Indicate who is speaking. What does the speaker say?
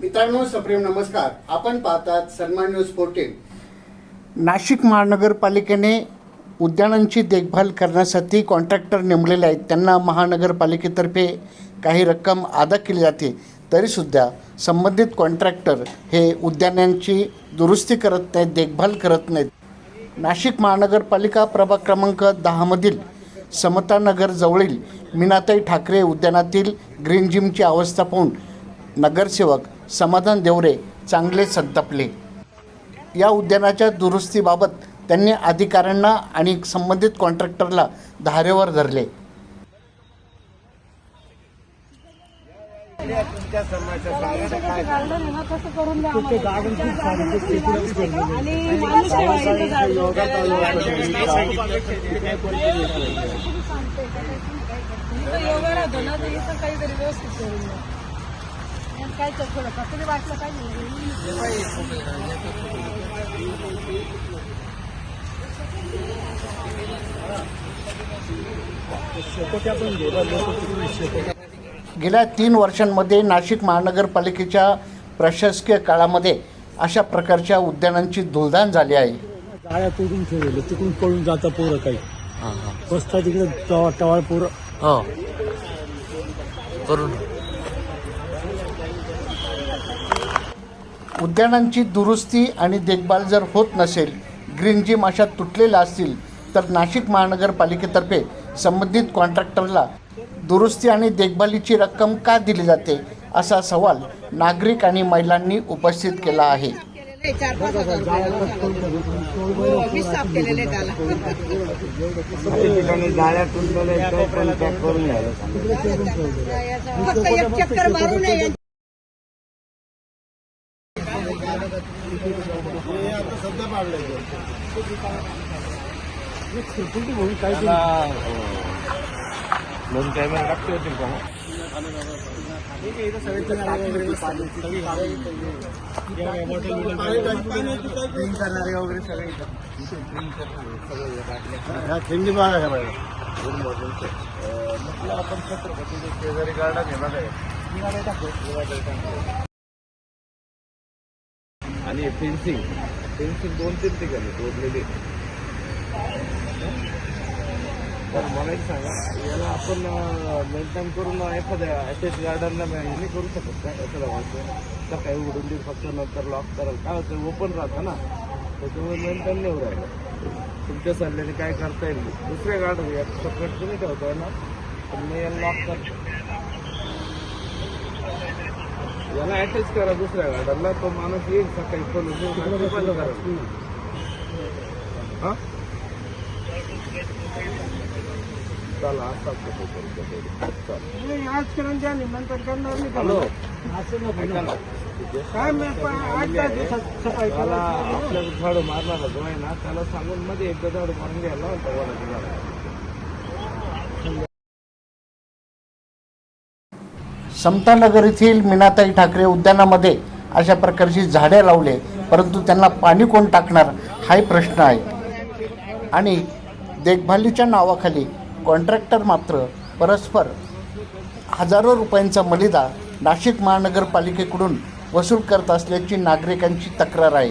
Speaker 1: मित्रांनो सप्रेम नमस्कार. आपण पाहतात सन्मान न्यूज फोर्टीन नाशिक महानगरपालिकेने उद्यानांची देखभाल करण्यासाठी कॉन्ट्रॅक्टर नेमलेले आहेत. त्यांना महानगरपालिकेतर्फे काही रक्कम अदा केली जाते. तरीसुद्धा संबंधित कॉन्ट्रॅक्टर हे उद्यानांची दुरुस्ती करत नाहीत देखभाल करत नाहीत. नाशिक महानगरपालिका प्रभाग क्रमांक दहामधील समतानगर जवळील मीनाताई ठाकरे उद्यानातील ग्रीन जिमची अवस्था पाहून नगरसेवक समाधान देवरे चांगले संतापले. या उद्यानाच्या दुरुस्तीबाबत त्यांनी अधिकाऱ्यांना आणि संबंधित कॉन्ट्रॅक्टरला धारेवर धरले.
Speaker 2: तर वाटलं
Speaker 1: गेल्या तीन वर्षांमध्ये नाशिक महानगरपालिकेच्या प्रशासकीय काळामध्ये अशा प्रकारच्या उद्यानांची धुळधाण झाली आहे.
Speaker 3: जाळ्या तोडून ठेवलेले तिकडून पळून जातं पोरं काही. बसता तिकडे टवाळ टवाळ पोरं
Speaker 4: हो. करून.
Speaker 1: उद्यानांची दुरुस्ती आणि देखभाल जर होत नसेल ग्रीन जिम अशा तुटलेल्या असतील तर नाशिक महानगरपालिकेतर्फे संबंधित कॉन्ट्रॅक्टरला दुरुस्ती आणि देखभालीची रक्कम का दिली जाते असा सवाल नागरिक आणि महिलांनी उपस्थित केला आहे.
Speaker 2: फक्त एक चक्कर मारू नये
Speaker 5: दोन कॅमेरा टाकते होतील का मग?
Speaker 3: थंडी बघा का
Speaker 5: म्हटलं आपण छत्रपतीच्या शेजारी गार्डन आहे बघा आणि फेन्सिंग फेन्सिंग दोन तीन ठिकाणी तोडलेली. तर मला एक सांगा याला आपण मेंटेन करून एखाद्या अटॅच गार्डनला हे करू शकत काय एखादा वाटतं तर काही उडून देऊ फक्त नंतर लॉक कराल. काय होतं ओपन राहतं ना. त्याच्यामुळे मेंटेन नाही होऊ राहिलं. तुमच्या सल्ल्याने काय करता येईल? दुसऱ्या गार्डन या सेपरेट तुम्ही ठेवताय ना. पण मी याला लॉक करतो याला अटॅच करा दुसऱ्या गार्डनला तो माणूस येईल सकाळी पण बंद करा. हा? चला आता
Speaker 3: ज्या नंतर करणार नाही
Speaker 5: हॅलो?
Speaker 3: असं काय
Speaker 5: त्याला झाडू आहे ना? त्याला सांगून मध्ये एकदा झाडू मारून घ्यायला होता
Speaker 1: समतानगर येथील मीनाताई ठाकरे उद्यानामध्ये अशा प्रकारची झाडे लावले परंतु त्यांना पाणी कोण टाकणार हाही प्रश्न आहे. आणि देखभालीच्या नावाखाली कॉन्ट्रॅक्टर मात्र परस्पर हजारो रुपयांचा मलिदा नाशिक महानगरपालिकेकडून वसूल करत असल्याची नागरिकांची तक्रार आहे.